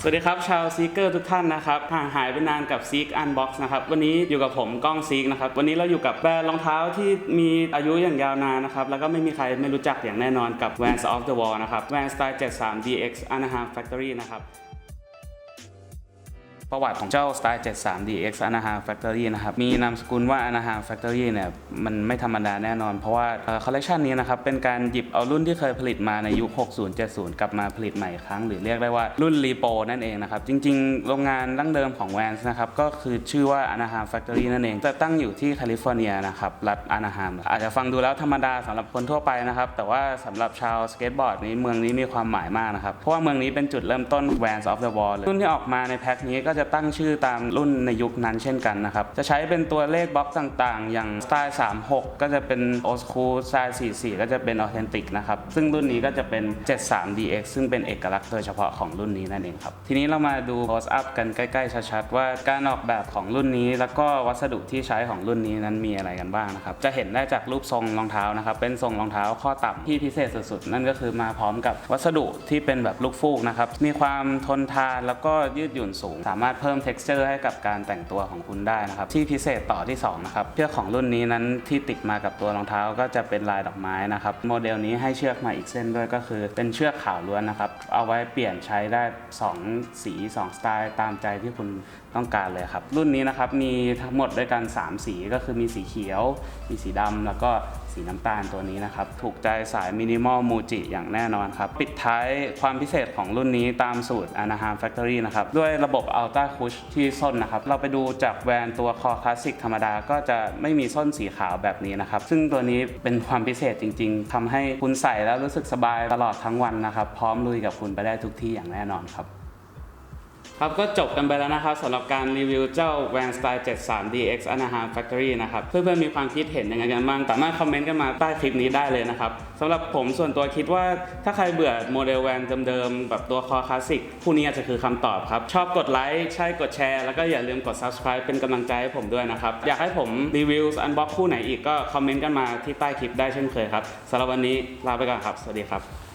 สวัสดีครับชาวซีเกอร์ทุกท่านนะครับห่างหายไปนานกับซีกอันบ็อกซ์นะครับวันนี้อยู่กับผมก้องซีกนะครับวันนี้เราอยู่กับแบรนด์รองเท้าที่มีอายุอย่างยาวนานนะครับแล้วก็ไม่มีใครไม่รู้จักอย่างแน่นอนกับ Vans of the Wall นะครับ Vans Style 73 DX Anaheim Factory นะครับ ประวัติของเจ้า Style 73 DX Anaheim Factory นะครับ มีนามสกุลว่า Anaheim Factory เนี่ยมันไม่ธรรมดาแน่นอน เพราะว่าคอลเลคชันนี้นะครับ เป็นการหยิบเอารุ่นที่เคยผลิตมาในยุค 60 70 กลับมาผลิตใหม่อีกครั้ง หรือเรียกได้ว่ารุ่นรีโปนั่นเองนะครับ จริงๆ โรงงานดั้งเดิมของ Vans นะครับ ก็คือชื่อว่า Anaheim Factory นั่นเองจะตั้งอยู่ที่แคลิฟอร์เนียนะครับ รัฐ Anaheim อาจจะฟังดูแล้วธรรมดาสำหรับคนทั่วไปนะครับ แต่ว่าสำหรับชาวสเก็ตบอร์ดนี้เมืองนี้มีความหมายมากนะครับเพราะว่าเมืองนี้เป็นจุดเริ่มต้น Vans of the Wall รุ่นที่ออกมาในแพ็คนี้ก็จะตั้งชื่อตามรุ่นในยุคนั้นเช่นกันนะครับ จะใช้เป็นตัวเลขบล็อกต่างๆ อย่างสไตล์ 36 ก็จะเป็น Old School สไตล์ 44 ก็จะเป็น Authentic นะครับ ซึ่งรุ่นนี้ก็จะเป็น 73 DX ซึ่งเป็นเอกลักษณ์โดยเฉพาะของรุ่นนี้นั่นเองครับ ทีนี้เรามาดู close up กันใกล้ๆ ชัดๆ ว่าการออกแบบของรุ่นนี้ แล้วก็วัสดุที่ใช้ของรุ่นนี้นั้นมีอะไรกันบ้างนะครับ จะเห็นได้จากรูปทรงรองเท้านะครับ เป็นทรงรองเท้าข้อต่ำที่พิเศษสุดๆ นั่นก็คือมาพร้อมกับวัสดุที่เป็นแบบลูกฟูกนะครับ มีความทนทานแล้วก็ยืดหยุ่นสูง สามารถเพิ่ม texture ให้กับการแต่งตัวของคุณได้นะครับที่พิเศษต่อที่สองนะครับเชือกของรุ่นนี้นั้นที่ติดมากับตัวรองเท้าก็จะเป็นลายดอกไม้นะครับโมเดลนี้ให้เชือกมาอีกเส้นด้วยก็คือ เป็นเชือกขาวล้วนนะครับเอาไว้เปลี่ยนใช้ได้ 2 สี 2 สไตล์ตามใจที่คุณต้องการเลยครับ รุ่นนี้นะครับมีทั้งหมดด้วยกัน 3 สีก็คือมีสีเขียว มีสีดำแล้วก็สีน้ำตาลตัวนี้นะครับ ถูกใจสายมินิมอลมูจิอย่างแน่นอนครับ ปิดท้ายความพิเศษของรุ่นนี้ตามสูตร Anaheim Factory นะครับ ด้วยระบบ Ultra ล่าคุชที่ส้นนะครับ เราไปดูจากแวนตัวคอคลาสสิกธรรมดาก็จะไม่มีส้นสีขาวแบบนี้นะครับ ซึ่งตัวนี้เป็นความพิเศษจริง ๆทำให้คุณใส่แล้วรู้สึกสบายตลอดทั้งวันนะครับ พร้อมลุยกับคุณไปได้ทุกที่อย่างแน่นอนครับ ครับก็จบกันไปแล้วนะครับสำหรับการรีวิวเจ้า Van Style 73 DX Anaheim Factory นะครับเพื่อนๆมีความคิดเห็นยังไงกันบ้างสามารถคอมเมนต์กันมาใต้คลิปนี้ได้เลยนะครับสำหรับผมส่วนตัวคิดว่าถ้าใครเบื่อโมเดลแวนเดิมๆแบบตัวคอคลาสสิกผู้นี้อาจจะคือคำตอบครับ ชอบกดไลค์ใช่กดแชร์ แล้วก็อย่าลืมกด subscribe เป็นกำลังใจให้ผมด้วยนะครับ อยากให้ผมรีวิวอันบ็อกคู่ไหนอีกก็คอมเมนต์กันมาที่ใต้คลิปได้เช่นเคยครับสำหรับวันนี้ลาไปก่อนครับ สวัสดีครับ